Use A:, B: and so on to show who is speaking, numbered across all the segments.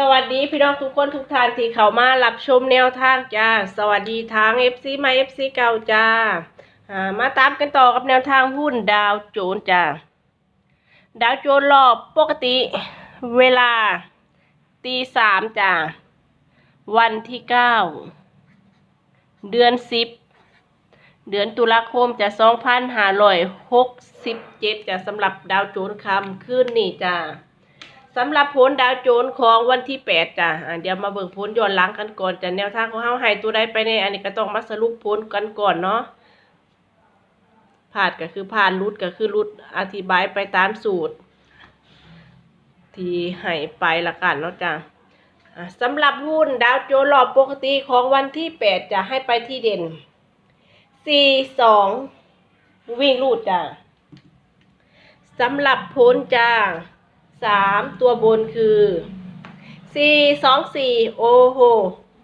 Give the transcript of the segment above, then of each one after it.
A: สวัสดีพี่น้องทุกคนทุกท่านที่เข้ามารับชมแนวทางจ้า สวัสดีทาง FC มา FC เก่าจ้าอ่ามาตามกันต่อกับแนวทางหุ้นดาวโจนจ้าดาวโจนรอบปกติเวลาตีสามจ้าวันที่เก้าเดือนสิบเดือนตุลาคมจะสองพันห้าร้อยหกสิบเจ็ดจะสำหรับดาวโจนคำขึ้นนี่จ้า สำหรับผลดาวโจนของวันที่แปดจ้ะเดี๋ยวมาเบิกผลย้อนหลังกันก่อนจะแนวทางของเฮาให้ตัวใดไปในอันนี้ก็ต้องมาสรุปผลกันก่อนเนาะพลาดก็คือพลาดรุดก็คือรุดอธิบายไปตามสูตร ที่ให้ไปละกันเนาะจ้ะสำหรับหุ้นดาวโจนรอบปกติของวันที่แปดจะให้ไปที่เด่นสี่สองวิ่งรูดจ้ะสำหรับผลจ้า สามตัวบนคือสี่สองสี่โอ้โห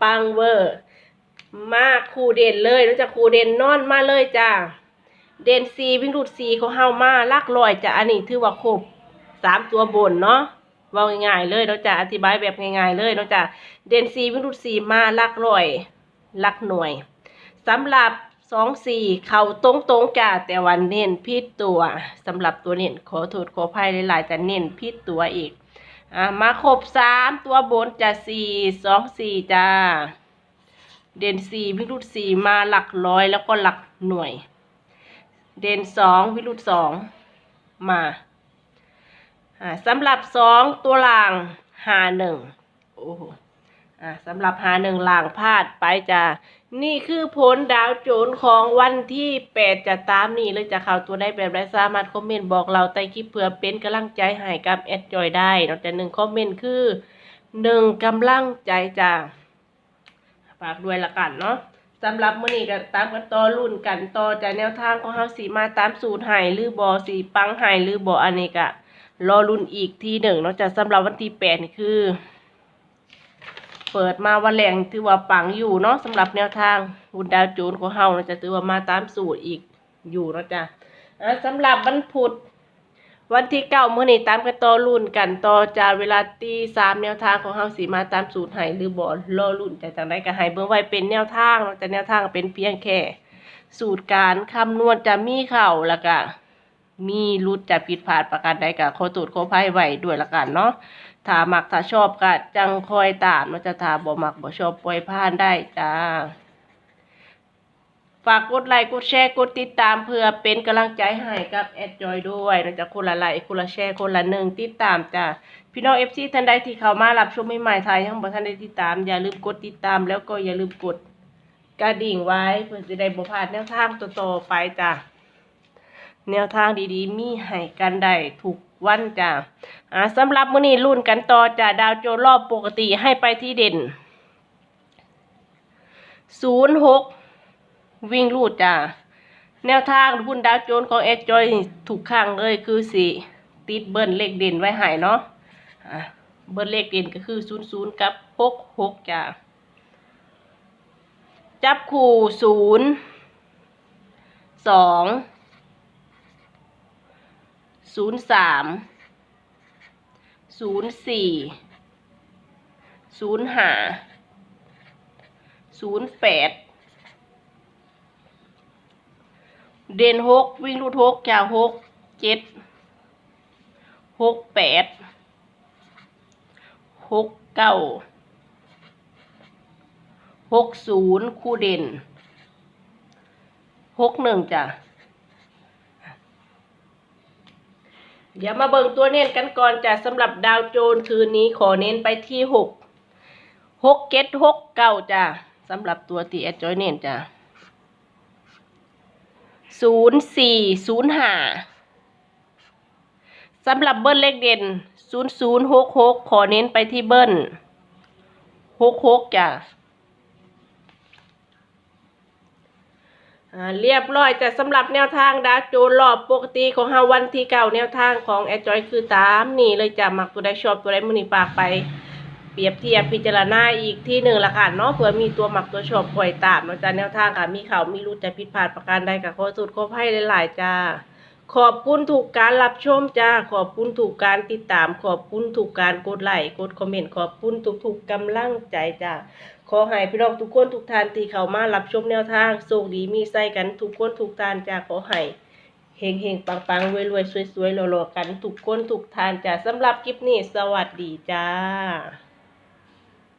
A: ปังเวอร์ มากครูเด่นเลยรู้จักครูเด่นนอนมาเลยจ้าเด่นสีวิ่งรูดสีของเฮามาลักลอยจ้ะอันนี้ถือว่าครบสามตัวบนเนาะว่าง่ายๆเลยเราจะอธิบายแบบง่ายๆเลยเราจะเด่นสีวิ่งรูดสีมาลักลอยลักหน่วยสำหรับ สองสี่เข่าตรงตรงๆจ้าแต่วันเน้นพิดตัวสำหรับตัวเน้นขอโทษขออภัยหลายๆแต่เน้นพิดตัวอีกอะมาครบสามตัวบนจะสี่สองสี่จ้าเด่นสี่วิรุตสี่มาหลักร้อยแล้วก็หลักหน่วย เด่นสองวิรุตสองมาอ่าสำหรับสองตัวล่างหาหนึ่งโอ้โห อ่าสำหรับหาหนึ่งล่างพลาดไปจ้านี่คือผลดาวโจนของวันที่แปดจะตามนี่เลยจะเข้าตัวได้แบบไรสามารถคอมเมนต์บอกเราใต้คลิปเพื่อเป็นกำลังใจให้กับแอดจอยได้นอกจากหนึ่งคอมเมนต์คือหนึ่งกำลังใจจ้าฝากด้วยละกันเนาะสำหรับมื้อนี้ก็ตามกันต่อรุ่นกันต่อจากแนวทางของเฮาสีมาตามสูตรให้หรือบอสีปังให้หรือบออันนี้ก็รอรุ่นอีกทีหนึ่งนาะจากสำหรับวันที่แปดนี่คือ เปิดมาวันแรงถือว่าปังอยู่เนาะสำหรับแนวทางหุ่นดาวโจนของเฮานะจะถือว่ามาตามสูตรอีกอยู่นะจ้ะสำหรับวันพุธวันที่เก้ามื้อนี้ตามกันต่อรุ่นกันต่อจากเวลาตีสามแนวทางของเฮาสีมาตามสูตรให้หรือบ่รอรุ่นแต่จังไดก็ให้เบิ่งไว้เป็นแนวทางเนาะแต่แนวทางเป็นเพียงแค่ สูตรการคำนวณจะมีเข้าแล้วก็มีรุดจะผิดพลาดประการใดก็ขอตรวจขออภัยไว้ด้วยละกันเนาะ ถ้ามักถ้าชอบก็จังคอยตามมันจะถ้าบ่มักบ่ชอบปล่อยผ่านได้จ้า ฝากกดไลค์กดแชร์กดติดตามเพื่อเป็นกำลังใจให้กับแอดจอยด้วยนะจ๊ะคนละไลค์คนละแชร์คนละหนึ่งติดตามจ้าพี่น้องเอฟซีท่านใดที่เข้ามารับชมใหม่ๆไทยยังบ่ทันได้ติดตาม อย่าลืมกดติดตามแล้วก็อย่าลืมกดกระดิ่งไว้เพื่อจะได้บ่พลาดแนวทางต่อๆไปจ้าแนวทางดีๆ มีให้กันได้ทุก วันจ้าอ่าสำหรับมื้อนี้รุ่นกันต่อจ้าดาวโจรอบปกติให้ไปที่เด่น06วิ่งรูดจ้าแนวทางหุ้นดาวโจนของเอจอยถูกข้างเลยคือสิติดเบิ้ลเลขเด่นไว้ให้เนาะเบิ้ลเลขเด่นก็คือ00กับ66จ้าจับคู่0 2 ศูนย์สามศูนย์สี่ศูนย์ห้าศูนย์แปดเด่นหกวิ่งรูดหกจาหกเจ็ดหกแปดหกเก้าหกศูนย์คู่เด่นหกหนึ่งจ้ะ เดี๋ยวมาเบิ่งตัวเน้นกันก่อนจ้ะสำหรับดาวโจนส์คืนนี้ขอเน้นไปที่หกหกเก็ดหกเก้าจ้ะสำหรับตัวตีแอดจอยเน้นจ้ะศูนย์สี่ศูนย์ห้าสำหรับเบิ้ลเลขเด่นศูนย์ศูนย์หกหกขอเน้นไปที่เบิ้ลหกหกจ้ะ อ่า เรียบร้อยแต่สำหรับแนวทางดาโจนรอบปกติของเฮาวันที่เก่าแนวทางของแอดจอยคือตามนี่เลยจะมักตัวใดชอบตัวใดมือนีฝากไป เปรียบเทียบพิจารณาอีกที่หนึ่งละค่ะเนาะเผื่อมีตัวหมักตัวชอบปล่อยตามเนาะจ้าแนวทางค่ะมีเขาวมีรูดจะผิดพลาดประการใดกับขอสุดขอให้หลายๆจ้าขอบคุณถูกการรับชมจ้า ขอบคุณถูกการติดตาม ขอบคุณถูกการกดไลค์กดคอมเมนต์ขอบคุณทุกๆกำลังใจจ้า ขอให้พี่น้องทุกคนทุกท่านที่เข้ามารับชมแนวทางโชคดีมีไส้กันทุกคนทุกท่านจ้าขอให้เฮงเฮงปังปังรวยรวยสวยสวยๆหล่อๆกันทุกคนทุกท่านจ้าสำหรับคลิปนี้สวัสดีจ้า